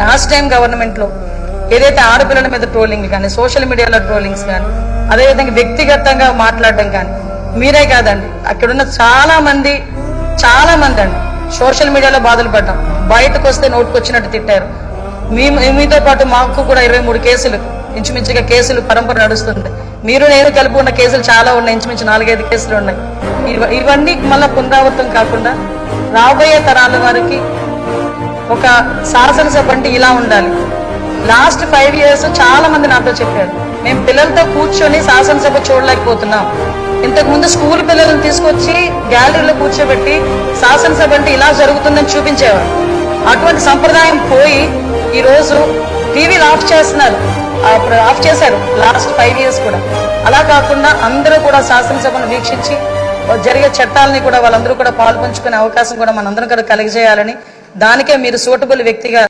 Last time గవర్నమెంట్లో ఏదైతే ఆడపిల్లల మీద ట్రోలింగ్ కానీ సోషల్ మీడియాలో ట్రోలింగ్స్ కానీ అదేవిధంగా వ్యక్తిగతంగా మాట్లాడడం కానీ మీరే కాదండి. అక్కడున్న చాలా మంది చాలా మంది అండి సోషల్ మీడియాలో బాధలు పడ్డాం. బయటకు వస్తే నోటుకొచ్చినట్టు తిట్టారు. మీ మీతో పాటు మాకు కూడా ఇరవై మూడు కేసులు ఇంచుమించుగా కేసులు పరంపర నడుస్తుంది. మీరు నేను కలిపి ఉన్న కేసులు చాలా ఉన్నాయి ఇంచుమించు నాలుగైదు కేసులు ఉన్నాయి. ఇవన్నీ మళ్ళీ పునరావృతం కాకుండా రాబోయే తరాల వారికి ఒక శాసనసభ అంటే ఇలా ఉండాలి. లాస్ట్ ఫైవ్ ఇయర్స్ చాలా మంది నాతో చెప్పారు మేము పిల్లలతో కూర్చొని శాసనసభ చూడలేకపోతున్నాం. ఇంతకు ముందు స్కూల్ పిల్లలను తీసుకొచ్చి గ్యాలరీలో కూర్చోబెట్టి శాసనసభ అంటే ఇలా జరుగుతుందని చూపించేవారు. అటువంటి సంప్రదాయం పోయి ఈ రోజు టీవీలు ఆఫ్ చేస్తున్నారు. అప్పుడు ఆఫ్ చేశారు లాస్ట్ ఫైవ్ ఇయర్స్ కూడా. అలా కాకుండా అందరూ కూడా శాసనసభను వీక్షించి జరిగే చట్టాలని కూడా వాళ్ళందరూ కూడా పాల్పంచుకునే అవకాశం కూడా మనందరం కూడా కలిగజేయాలని దానికే మీరు సూటబుల్ వ్యక్తిగా